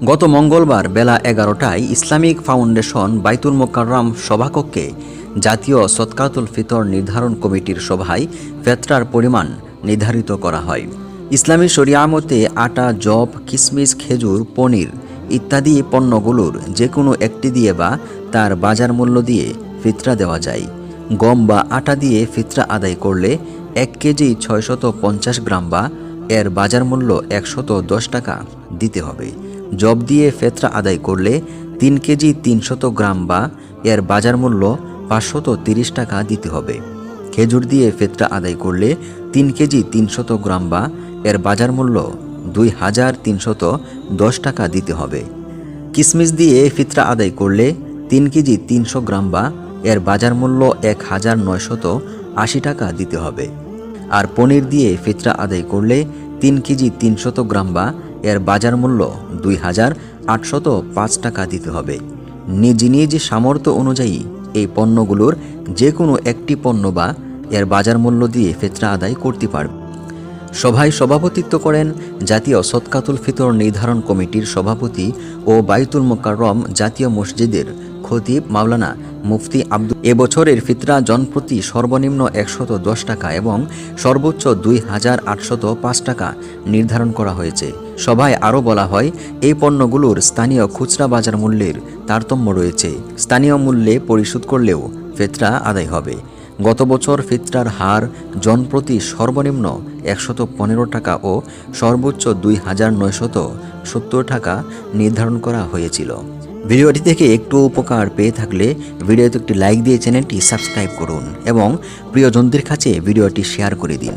গত মঙ্গলবার বেলা এগারোটায় ইসলামিক ফাউন্ডেশন বাইতুল মোকাররম সভাকক্ষে জাতীয় সৎকাতুল ফিতর নির্ধারণ কমিটির সভায় ফেতরার পরিমাণ নির্ধারিত করা হয়। ইসলামী শরিয়ামতে আটা জব কিশমিশ খেজুর, পনির ইত্যাদি পণ্যগুলোর যে কোনো একটি দিয়ে বা তার বাজার মূল্য দিয়ে ফিতরা দেওয়া যায়। গম বা আটা দিয়ে ফিতরা আদায় করলে এক কেজি ছয়শত পঞ্চাশ গ্রাম বা এর বাজার মূল্য একশত দশ টাকা দিতে হবে। জব দিয়ে ফেতরা আদায় করলে তিন কেজি তিনশত গ্রাম বা এর বাজার মূল্য পাঁচশত তিরিশ টাকা দিতে হবে। খেজুর দিয়ে ফেতরা আদায় করলে তিন কেজি তিনশত গ্রাম বা এর বাজার মূল্য দুই হাজার তিনশত দশ টাকা দিতে হবে। কিশমিশ দিয়ে ফিতরা আদায় করলে তিন কেজি তিনশো গ্রাম বা এর বাজার মূল্য এক হাজার নয়শত আশি টাকা দিতে হবে। আর পনির দিয়ে ফিতরা আদায় করলে তিন কেজি তিনশত গ্রাম বা এর বাজার মূল্য দুই হাজার আটশত পাঁচ টাকা দিতে হবে। নিজ নিজ সামর্থ্য অনুযায়ী এই পণ্যগুলোর যে কোনো একটি পণ্য বা এর বাজার মূল্য দিয়ে ফেতরা আদায় করতে পারবে। সভায় সভাপতিত্ব করেন জাতীয় সৎকাতুল ফিতর নির্ধারণ কমিটির সভাপতি ও বাইতুল মোকাররম জাতীয় মসজিদের খতিব মাওলানা মুফতি আব্দুল এবছরের ফিতরা জনপ্রতি সর্বনিম্ন একশত দশ টাকা এবং সর্বোচ্চ দুই হাজার আটশত পাঁচ টাকা নির্ধারণ করা হয়েছে। সভায় আরও বলা হয়, এই পণ্যগুলোর স্থানীয় খুচরা বাজার মূল্যের তারতম্য রয়েছে। স্থানীয় মূল্যে পরিশোধ করলেও ফেতরা আদায় হবে। গত বছর ফিতরার হার জনপ্রতি সর্বনিম্ন একশত পনেরো টাকা ও সর্বোচ্চ দুই হাজার নয়শত সত্তর টাকা নির্ধারণ করা হয়েছিল। ভিডিওটি থেকে একটু উপকার পেয়ে থাকলে ভিডিওতে একটি লাইক দিয়ে চ্যানেলটি সাবস্ক্রাইব করুন এবং প্রিয়জনদের কাছে ভিডিওটি শেয়ার করে দিন।